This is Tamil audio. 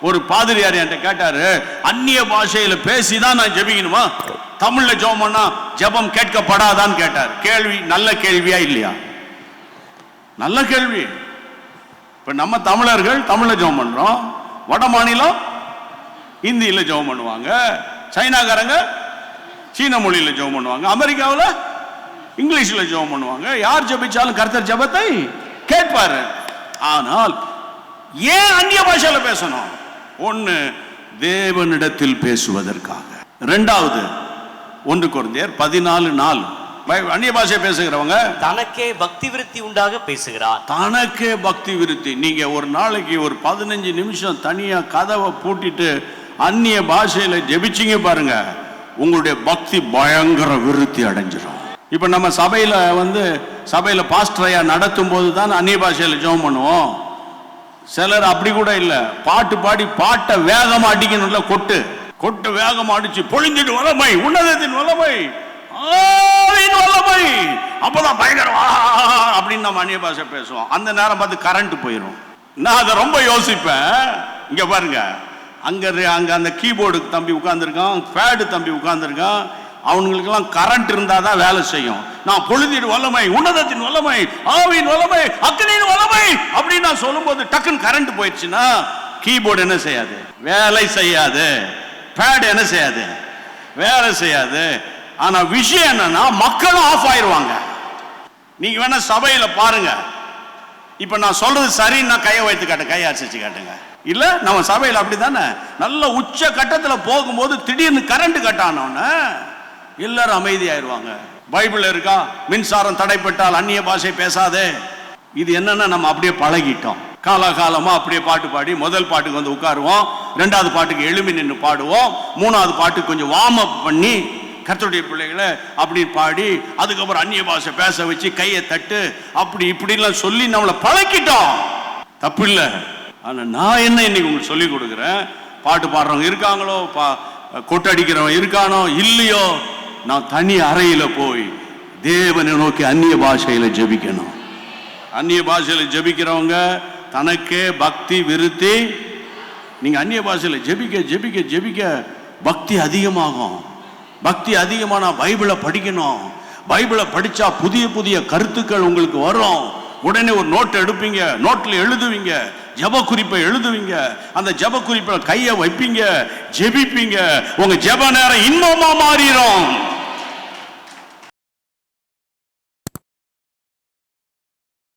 ஒரு பாதிரியார் என்கிட்ட கேட்டாரு அந்நிய பாஷையில பேசிதான் நான் ஜெபிக்கணுமா? தமிழ்ல ஜெபம் பண்ணா ஜெபம் கேட்கப்படாதான்னு கேட்டார். கேள்வி நல்ல கேள்வியா இல்லையா? நல்ல கேள்வி. இப்ப நம்ம தமிழர்கள் தமிழ்ல ஜெபம் பண்றோம். வட மாநிலம் இந்தியில ஜெபம் பண்ணுவாங்க. சைனாக்காரங்க சீன மொழியில ஜெபம் பண்ணுவாங்க. அமெரிக்காவில் இங்கிலீஷ்ல ஜெபம் பண்ணுவாங்க. யார் ஜெபிச்சாலும் கர்த்தர் ஜெபத்தை கேட்பாரு. ஆனால் ஏன் அந்நிய பாஷையில பேசணும்? ஒண்ணு தேவனிடத்தில் பேசுவதற்காக. ரெண்டாவது ஒன்று குழந்தையர் பதினாலு நாள் அந்நிய பாஷை பேசுகிறவங்க? தனக்கே பக்தி விருத்தி உண்டாக பேசுகிறான் தனக்கே பக்தி விருத்தி. நீங்க ஒரு நாளைக்கு ஒரு பதினஞ்சு நிமிஷம் தனியா கதவை பூட்டிட்டு அந்நிய பாஷையில ஜெபிச்சீங்க பாருங்க உங்களுடைய பக்தி பயங்கர விருத்தி அடைஞ்சிடும் இப்ப நம்ம சபையில வந்து சபையில பாஸ்டரையா நடத்தும் போது தான் அந்நிய பாஷையில ஜெபம் பண்ணுவோம். சிலர் அப்படி கூட இல்ல. பாட்டு பாடி பாட்டை வேகமா அடிக்கணும்ல கொட்டு. கொட்டு வேகமா அடிச்சு பொழிஞ்சிட்டு வளமை உன்னதத்தின் வளமை ஆவின் வல்லமை அப்பதான் பயங்கரம் அப்படின்னு நம்ம அந்நிய பாஷை பேசுவோம். அந்த நேரம் பார்த்து கரண்ட் போயிடும் நான் அதை ரொம்ப யோசிப்பேன். இங்க பாருங்க. அங்க அங்கே அங்க அந்த கீபோர்டுக்கு தம்பி உட்காந்துருக்கான் பேடு தம்பி உட்காந்துருக்கான் அவங்களுக்கெல்லாம் கரண்ட் இருந்தால் தான் வேலை செய்யும். நான் பொழுதின் வல்லமை உன்னதத்தின் வல்லமை ஆவின் வல்லமை அக்னியின் வல்லமை அப்படின்னு நான் சொல்லும்போது டக்குன்னு கரண்ட் போயிடுச்சுன்னா கீபோர்டு என்ன செய்யாது? வேலை செய்யாது. பேட் என்ன செய்யாது? வேலை செய்யாது. ஆனால் விஷயம் என்னன்னா மக்களும் ஆஃப் ஆயிருவாங்க. நீங்கள் வேணா சபையில் பாருங்க. இப்போ நான் சொல்றது சரின்னு நான் கையை வைத்து காட்டு கையை அசைச்சு காட்டுங்க. இல்லை நம்ம சபையில அப்படிதானே? நல்ல உச்ச கட்டத்தில் போகும்போது திடீர்னு கரண்ட் கட் ஆனோன்னு எல்லாரும் அமைதியாயிருவாங்க. பைபிள் இருக்கா? மின்சாரம் தடைப்பட்டால் அந்நிய பாஷை பேசாதே. இது என்னன்னா நம்ம அப்படியே பழகிட்டோம். காலகாலமா அப்படியே பாட்டு பாடி முதல் பாட்டுக்கு வந்து உட்காருவோம். ரெண்டாவது பாட்டுக்கு எழுமி நின்று பாடுவோம். மூணாவது பாட்டுக்கு கொஞ்சம் வார்ம் அப் பண்ணி கர்த்தருடைய பிள்ளைகளை அப்படி பாடி அதுக்கப்புறம் அந்நிய பாஷை பேச வச்சு கையை தட்டு அப்படி இப்படிலாம் சொல்லி நம்மளை பழக்கிட்டோம். தப்பு இல்லை ஆனால் நான் என்ன இன்னைக்கு உங்களுக்கு சொல்லி கொடுக்குறேன்? பாட்டு பாடுறவங்க இருக்காங்களோ? பா கொட்டடிக்கிறவன் இருக்கானோ? இல்லையோ? நான் தனி அறையில் போய் தேவனை நோக்கி அந்நிய பாஷையில் ஜெபிக்கணும். அந்நிய பாஷையில் ஜெபிக்கிறவங்க தனக்கே பக்தி விருத்தி. நீங்கள் அந்நிய பாஷையில் ஜெபிக்க ஜெபிக்க ஜெபிக்க பக்தி அதிகமாகும். பக்தி அதிகமானா பைபிளை படிக்கணும். பைபிளை படித்தா புதிய புதிய கருத்துக்கள் உங்களுக்கு வரும். உடனே ஒரு நோட் எடுப்பீங்க. நோட்டில் எழுதுவீங்க. ஜெப குறிப்பை எழுதுவீங்க. அந்த ஜெப குறிப்பில் கையை வைப்பீங்க. ஜெபிப்பீங்க. உங்க ஜெப நேரம் இன்பமா மாறிடும்